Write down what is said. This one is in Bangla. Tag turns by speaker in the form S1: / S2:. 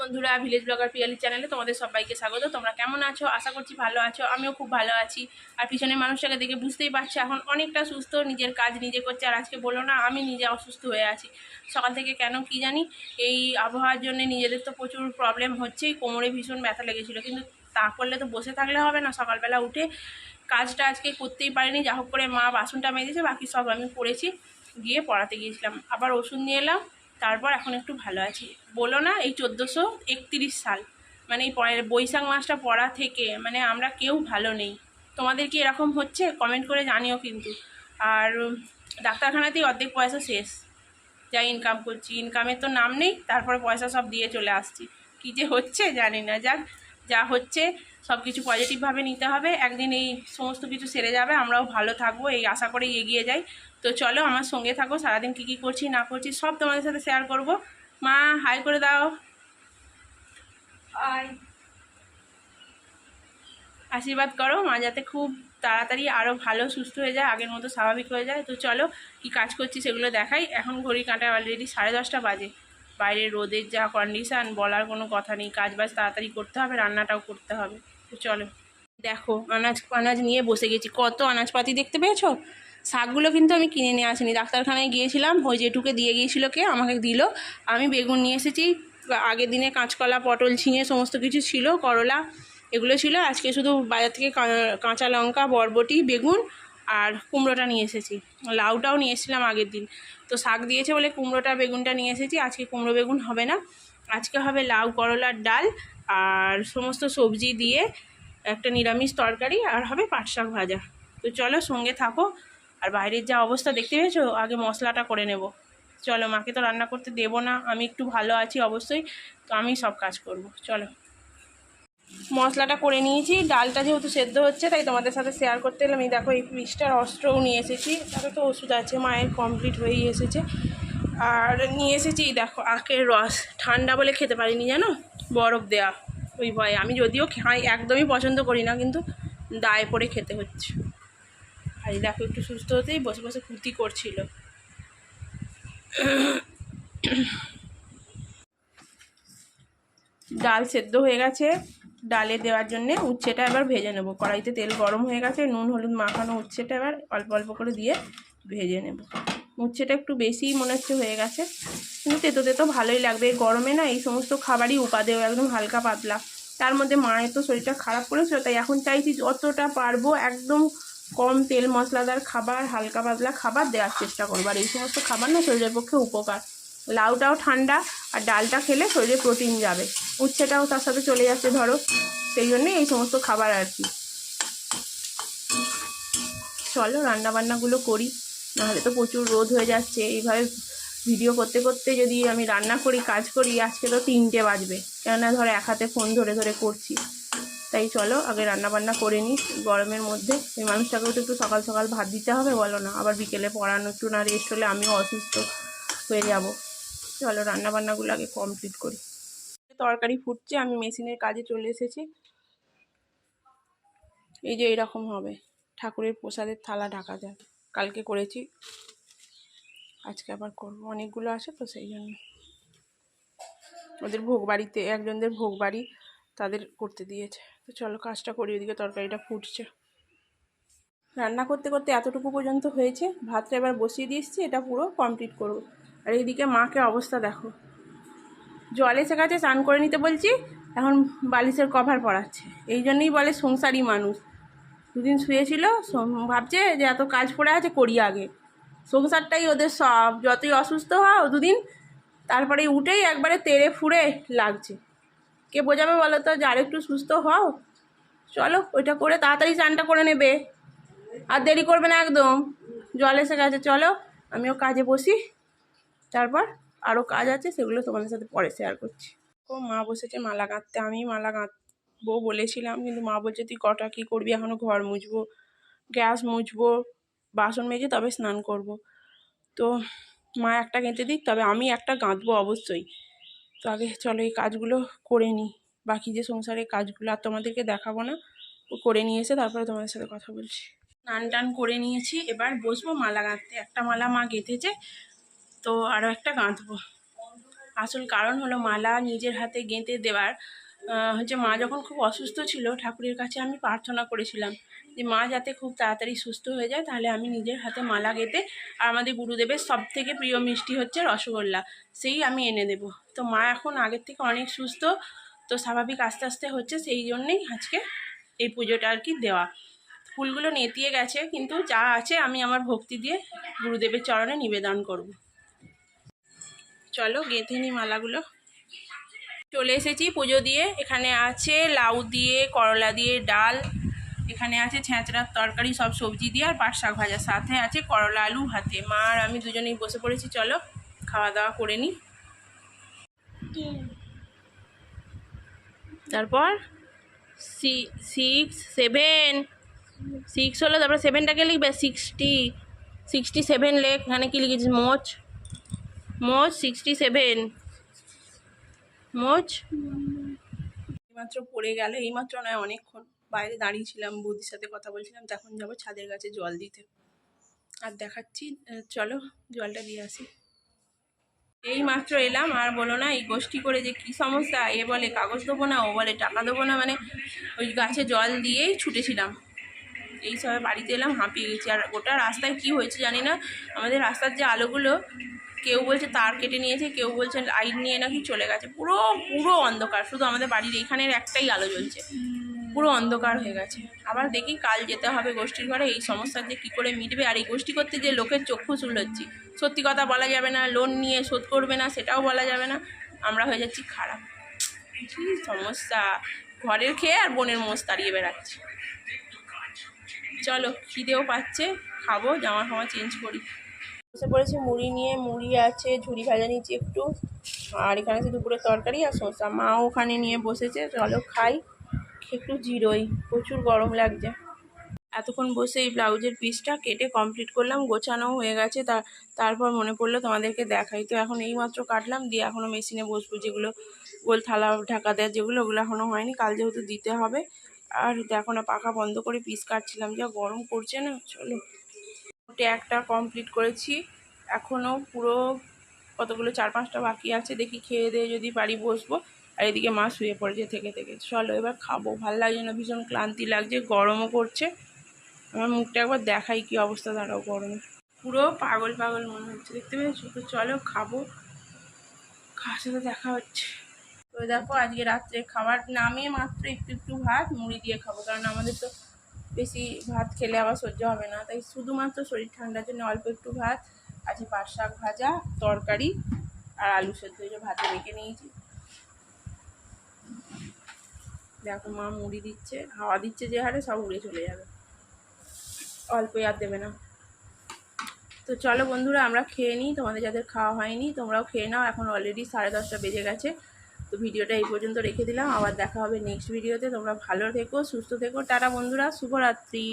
S1: বন্ধুরা ভিলেজ ব্লগার পিয়ালি চ্যানেলে তোমাদের সবাইকে স্বাগত। তোমরা কেমন আছো? আশা করছি ভালো আছো। আমিও খুব ভালো আছি। আর পিছনের মানুষটাকে দেখে বুঝতেই পারছ, এখন অনেকটা সুস্থ, নিজের কাজ নিজে করছে। আর আজকে বলো না, আমি নিজে অসুস্থ হয়ে আছি। সকাল থেকে কেন কি জানি, এই আবহাওয়ার জন্য নিজেদের তো প্রচুর প্রবলেম হচ্ছেই। কোমরে ভীষণ ব্যথা লেগেছিলো। কিন্তু তা করলে তো বসে থাকলে হবে না। সকালবেলা উঠে কাজটা আজকে করতেই পারিনি। যা হোক করে মা বাসনটা মেজেছে, বাকি সব আমি করেছি গিয়ে পড়াতে গিয়েছিলাম। আবার ওষুধ নিয়ে এলাম। তারপর এখন একটু ভালো আছি। বলো না, এই চোদ্দোশো একত্রিশ সাল মানে এই বৈশাখ মাসটা পড়া থেকে মানে আমরা কেউ ভালো নেই। তোমাদের কি এরকম হচ্ছে? কমেন্ট করে জানিও কিন্তু। আর ডাক্তারখানাতেই অর্ধেক পয়সা শেষ। যা ইনকাম করছি। ইনকামের তো নাম নেই, তারপরে পয়সা সব দিয়ে চলে আসছি। কী যে হচ্ছে জানি না। যাক যা হচ্ছে সব কিছু পজিটিভভাবে নিতে হবে। একদিন এই সমস্ত কিছু সেরে যাবে আমরাও ভালো থাকব এই আশা করেই এগিয়ে যাই। তো চলো আমার সঙ্গে থাকো সারাদিন কী কী করছি না করছি সব তোমাদের সাথে শেয়ার করব। মা হাই করে দাও। আশীর্বাদ করো মা যাতে খুব তাড়াতাড়ি আরও ভালো সুস্থ হয়ে যায় আগের মতো স্বাভাবিক হয়ে যায়। তো চলো কি কাজ করছি সেগুলো দেখাই। এখন ঘড়ি কাঁটা অলরেডি সাড়ে দশটা বাজে। বাইরে রোদের যা কন্ডিশান বলার কোনো কথা নেই। কাজ বাজ তাড়াতাড়ি করতে হবে, রান্নাটাও করতে হবে। তো চলো। দেখো, আনাজ আনাজ নিয়ে বসে গেছি। কত আনাজপাতি দেখতে পেয়েছ? শাকগুলো কিন্তু আমি কিনে নিয়ে আসিনি। ডাক্তারখানায় গিয়েছিলাম, ওই যেটুকে দিয়ে গিয়েছিল কে, আমাকে দিল। আমি বেগুন নিয়ে এসেছি। আগের দিনে কাঁচকলা, পটল, ঝিঙে সমস্ত কিছু ছিল, করলা, এগুলো ছিল। আজকে শুধু বাজার থেকে কাঁচা লঙ্কা, বরবটি, বেগুন আর কুমড়োটা নিয়ে এসেছি। লাউটাও নিয়ে এসেছিলাম আগের দিন। তো শাক দিয়েছে বলে কুমড়োটা, বেগুনটা নিয়ে এসেছি। আজকে কুমড়ো বেগুন হবে না। আজকে হবে লাউ, করলার ডাল আর সমস্ত সবজি দিয়ে একটা নিরামিষ তরকারি আর হবে পাট শাক ভাজা। তো চলো সঙ্গে থাকো। আর বাইরের যা অবস্থা দেখতে পেয়েছ? আগে মশলাটা করে নেব। চলো, মাকে তো রান্না করতে দেবো না। আমি একটু ভালো আছি অবশ্যই। তো আমি সব কাজ করব। চলো। মশলাটা করে নিয়েছি। ডালটা যেহেতু সেদ্ধ হচ্ছে, তাই তোমাদের সাথে শেয়ার করতে এলাম। এই দেখো, এই পৃষ্ঠার অস্ত্রও নিয়ে এসেছি। তাতে তো ওষুধ আছে, মায়ের কমপ্লিট হয়েই এসেছে। আর নিয়ে এসেছি দেখো, আখের রস। ঠান্ডা বলে খেতে পারিনি, জানো? বরফ দেয়া, ওই ভয়ে। আমি যদিও খাই একদমই পছন্দ করি না, কিন্তু দায়ে পড়ে খেতে হচ্ছে। আর দেখো, একটু সুস্থ হতেই বসে বসে কুর্তি করছিল। ডাল সেদ্ধ হয়ে গেছে। ডালে দেওয়ার জন্যে উচ্ছেটা এবার ভেজে নেব। কড়াইতে তেল গরম হয়ে গেছে, নুন, হলুদ মাখানো উচ্ছেটা এবার অল্প অল্প করে দিয়ে ভেজে নেব। উচ্ছেটা একটু বেশিই মনে হচ্ছে হয়ে গেছে, কিন্তু তেতো তেতো ভালোই লাগবে। গরমে না এই সমস্ত খাবারই উপাদেয়, একদম হালকা পাতলা। তার মধ্যে মায়ের তো শরীরটা খারাপ করেছিল, তাই এখন চাইছি যতটা পারব একদম কম তেল মশলাদার খাবার, হালকা পাতলা খাবার দেওয়ার চেষ্টা করব। আর এই সমস্ত খাবার না শরীরের পক্ষে উপকার। লাউটাও ঠান্ডা, আর ডালটা খেলে শরীরে প্রোটিন যাবে। উচ্ছেটাও তার সাথে চলে যাচ্ছে, ধরো। সেই জন্যে এই সমস্ত খাবার আর কি। চলো রান্না বান্নাগুলো করি। নাহলে তো প্রচুর রোদ হয়ে যাচ্ছে। এইভাবে ভিডিও করতে করতে যদি আমি রান্না করি, কাজ করি, আজকে তো তিনটে বাজবে। কেননা ধরো এক হাতে ফোন ধরে ধরে করছি। তাই চলো, আগে রান্নাবান্না করে নিই গরমের মধ্যে। এই মানুষটাকেও তো একটু সকাল সকাল ভাত দিতে হবে, বলো না। আবার বিকেলে পড়ানো, একটু না রেস্ট হলে আমিও অসুস্থ হয়ে যাব। চলো রান্না বান্নাগুলো আগে কমপ্লিট করি। তরকারি ফুটছে, আমি মেশিনের কাজে চলে এসেছি। এই যে এরকম হবে, ঠাকুরের প্রসাদের থালা ঢাকা যায় কালকে করেছি, আজকে আবার করব। অনেকগুলো আছে তো সেই জন্য। ওদের ভোগ বাড়িতে, একজনদের ভোগ বাড়ি তাদের করতে দিয়েছে। তো চলো কাজটা করি, ওদিকে তরকারিটা ফুটছে। রান্না করতে করতে এতটুকু পর্যন্ত হয়েছে। ভাতটা এবার বসিয়ে দিয়ে এসেছি এটা পুরো কমপ্লিট করব। আর এইদিকে মাকে অবস্থা দেখো। জল এসে স্নান করে নিতে বলছি, এখন বালিশের কভার পড়াচ্ছে এই জন্যই বলে সংসারী মানুষ। দুদিন শুয়েছিল ভাবছে যে এত কাজ পড়ে আছে, করি আগে। সংসারটাই ওদের সব, যতই অসুস্থ হও দুদিন তারপরে উঠেই একবারে তেড়ে ফুড়ে লাগছে। কে বোঝাবে বলো তো, যে আরেকটু সুস্থ হও। চলো, ওইটা করে তাড়াতাড়ি স্নানটা করে নেবে। আর দেরি করবে না একদম। জল এসে গেছে চলো, আমিও কাজে বসি। তারপর? আরও কাজ আছে, সেগুলো তোমাদের সাথে পরে শেয়ার করছি। ও মা বসেছে মালা গাঁথতে আমি মালা গাঁথবো বলেছিলাম, কিন্তু মা বলছে, তুই কটা কী করবি? এখনও ঘর মুছবো, গ্যাস মুছবো, বাসন মেজে তবে স্নান করব। তো মা একটা গেঁথে দিক, তবে আমি একটা গাঁথবো অবশ্যই। তো আগে চলো এই কাজগুলো করে নিই বাকি যে সংসারের কাজগুলো আর তোমাদেরকে দেখাবো না, ও করে নিয়ে এসে তারপরে তোমাদের সাথে কথা বলছি। স্নান টান করে নিয়েছি, এবার বসবো মালা গাঁথতে একটা মালা মা গেঁথেছে তো আরও একটা গাঁথবো। আসল কারণ হলো মালা নিজের হাতে গেঁথে দেওয়ার হচ্ছে মা যখন খুব অসুস্থ ছিল, ঠাকুরের কাছে আমি প্রার্থনা করেছিলাম যে মা যাতে খুব তাড়াতাড়ি সুস্থ হয়ে যায়, তাহলে আমি নিজের হাতে মালা গেঁথে আর আমাদের গুরুদেবের সব থেকে প্রিয় মিষ্টি হচ্ছে রসগোল্লা, সেই আমি এনে দেবো। তো মা এখন আগের থেকে অনেক সুস্থ, তো স্বাভাবিক আস্তে আস্তে হচ্ছে সেই জন্যেই আজকে এই পুজোটা আর কি দেওয়া। ফুলগুলো নেতিয়ে গেছে, কিন্তু যা আছে আমি আমার ভক্তি দিয়ে গুরুদেবের চরণে নিবেদন করব। চলো গেঁথে নিই মালাগুলো। চলে এসেছি পুজো দিয়ে। এখানে আছে লাউ দিয়ে, করলা দিয়ে ডাল, এখানে আছে ছেঁচড়ার তরকারি, সব সবজি দিয়ে আর পাট শাক ভাজা। সাথে আছে করলা আলু ভাতে। মা আর আমি দুজনেই বসে পড়েছি, চলো খাওয়া দাওয়া করে নিই তারপর সিক্স সেভেন সিক্স হলো, তারপর সেভেনটাকে লিখবে সিক্সটি সিক্সটি সেভেন লেখ এখানে কি লিখেছিস? মোচ। মোচ সিক্সটি সেভেন মোচ এইমাত্র পড়ে গেল, এইমাত্র নয়, অনেকক্ষণ। বাইরে দাঁড়িয়েছিলাম বৌদির সাথে কথা বলছিলাম, তখন যাব ছাদের গাছে জল দিতে। আর দেখাচ্ছি চলো, জলটা দিয়ে আসি। এই মাত্র এলাম, আর বলো না, এই গোষ্ঠী করে যে কী সমস্যা, এ বলে কাগজ দেবো না, ও বলে টাকা দেবো না মানে ওই গাছে জল দিয়েই ছুটেছিলাম। এই সবে বাড়িতে এলাম, হাঁপিয়ে গেছি। আর গোটা রাস্তায় কি হয়েছে জানি না, আমাদের রাস্তার যে আলোগুলো কেউ বলছে তার কেটে নিয়েছে, কেউ বলছে লাইট নিয়ে নাকি চলে গেছে। পুরো পুরো অন্ধকার। শুধু আমাদের বাড়ির এখানের একটাই আলো জ্বলছে। পুরো অন্ধকার হয়ে গেছে। আবার দেখি কাল যেতে হবে গোষ্ঠীর ঘরে, এই সমস্যা যে কী করে মিটবে আর এই গোষ্ঠী করতে যে লোকের চক্ষু হচ্ছি সত্যি কথা বলা যাবে না, লোন নিয়ে শোধ করবে না, সেটাও বলা যাবে না। আমরা হয়ে যাচ্ছি খারাপ। সমস্যা? ঘরের খেয়ে আর বোনের মোষ তাড়িয়ে বেড়াচ্ছে। চলো, খিদেও পাচ্ছে, খাব জামা ফামা চেঞ্জ করি। বসে পড়েছি, মুড়ি নিয়ে মুড়ি আছে, ঝুড়ি ভাজা নিচ্ছি একটু, আর এখানে আছে দুপুরের তরকারি আর শসা। মাও ওখানে নিয়ে বসেছে, চলো খাই। একটু জিরোই, প্রচুর গরম লাগছে। এতক্ষণ বসে এই ব্লাউজের পিসটা কেটে কমপ্লিট করলাম, গোছানো হয়ে গেছে, তা, তারপর মনে পড়ল তোমাদেরকে দেখাই। তো এখন এইমাত্র কাটলাম, দিয়ে এখনও মেশিনে বসবো, যেগুলো গোল থালা ঢাকা দেওয়ার যেগুলো ওগুলো এখনও হয়নি, কাল যেহেতু দিতে হবে। আর দেখো না, পাখা বন্ধ করে পিস কাটছিলাম, যা গরম করছে না, চলো। একটা কমপ্লিট করেছি। এখনও পুরো কতগুলো চার পাঁচটা বাকি আছে, দেখি খেয়ে দিয়ে যদি বাড়ি বসবো। আর এদিকে মা শুয়ে পড়েছে থেকে থেকে। চলো এবার খাব। ভালো লাগছে না, ভীষণ ক্লান্তি লাগছে, গরমও করছে। আমার মুখটা একবার দেখাই কি অবস্থা, দাঁড়াও গরমে। পুরো পাগল পাগল মনে হচ্ছে, দেখতে পেয়েছ? তো চলো খাব। খাওয়ার সাথে দেখা হচ্ছে? তো দেখো, আজকে রাত্রে খাবার নামে মাত্র একটু একটু ভাত, মুড়ি দিয়ে খাব। কারণ আমাদের তো বেশি ভাত খেলে আবার সহ্য হবে না। তাই শুধুমাত্র শরীর ঠান্ডার জন্য অল্প একটু ভাত আছে পাট শাক ভাজা, তরকারি আর আলু সেদ্ধ যে ভাতে রেখে নিয়েছি। দেখো মা মুড়ি দিচ্ছে, হাওয়া দিচ্ছে যে হারে সব উড়ে চলে যাবে। অল্প আর দেবে না। তো চলো বন্ধুরা, আমরা খেয়ে নিই। তোমাদের যাদের খাওয়া হয়নি, তোমরাও খেয়ে নাও। এখন অলরেডি সাড়ে দশটা বেজে গেছে। তো ভিডিওটা এই পর্যন্ত রেখে দিলাম। আবার দেখা হবে নেক্সট ভিডিওতে তোমরা ভালো থেকো, সুস্থ থেকো। টাটা বন্ধুরা, শুভরাত্রি।